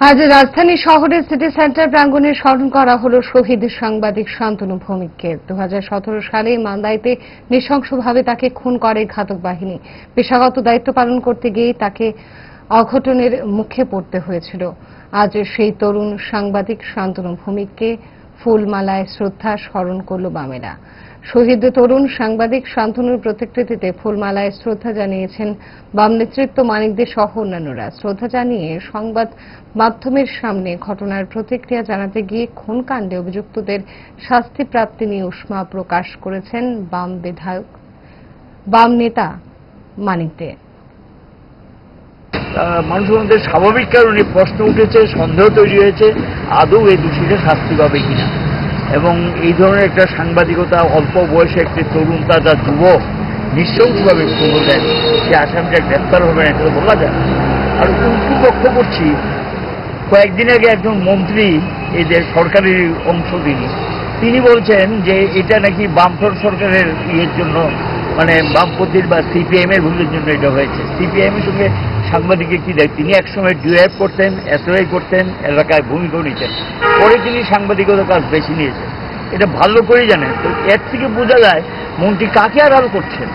আজ রাজধানী শহরের সিটি সেন্টার প্রাঙ্গনে স্মরণ করা হল শহীদ সাংবাদিক শান্তনু ভৌমিককে। দু হাজার সতেরো সালে মান্দাইতে নৃশংসভাবে তাকে খুন করে ঘাতক বাহিনী। পেশাগত দায়িত্ব পালন করতে গিয়ে তাকে অঘটনের মুখে পড়তে হয়েছিল। আজ সেই তরুণ সাংবাদিক শান্তনু ভৌমিককে ফুলমালায় শ্রদ্ধা স্মরণ করল বামেরা। শহীদ তরুণ সাংবাদিক শান্তনুর প্রতিকৃতিতে ফুলমালায় শ্রদ্ধা জানিয়েছেন বাম নেতৃত্ব মানিকদের সহ অন্যান্যরা। শ্রদ্ধা জানিয়ে সংবাদ মাধ্যমের সামনে ঘটনার প্রতিক্রিয়া জানাতে গিয়ে খুন কাণ্ডে অভিযুক্তদের শাস্তি প্রাপ্তি নিয়ে উষ্মা প্রকাশ করেছেন বাম বিধায়ক বাম নেতা মানিক দে আহ, মানুষের মধ্যে স্বাভাবিক কারণে প্রশ্ন উঠেছে, সন্দেহ তৈরি হয়েছে, আদৌ এই দোষীরা শাস্তি পাবে কিনা। এবং এই ধরনের একটা সাংবাদিকতা অল্প বয়সে একটি তরুণ তাজা যুবক নৃশংসভাবে খুন হলেন সে আসামিটা গ্রেপ্তার হবে না এটা বলা যায়। আর উল্টু লক্ষ্য করছি, কয়েকদিন আগে একজন মন্ত্রী এদের সরকারের অংশ তিনি। তিনি বলছেন যে এটা নাকি বামফ্রন্ট সরকারের ইয়ের জন্য মানে বামপন্থীর বা সিপিএম এর ভুলের জন্য এটা হয়েছে। সিপিএম এর সঙ্গে সাংবাদিকের কি দেয় তিনি একসময় ডিওএফ করতেন এসওআই করতেন, এলাকায় ভূমিকাও নিতেন। পরে তিনি সাংবাদিকতার কাজ বেছে নিয়েছেন। এটা ভালো করেই জানেন। তো এর থেকে বোঝা যায় মন্ত্রী কাকে আড়াল করছেন?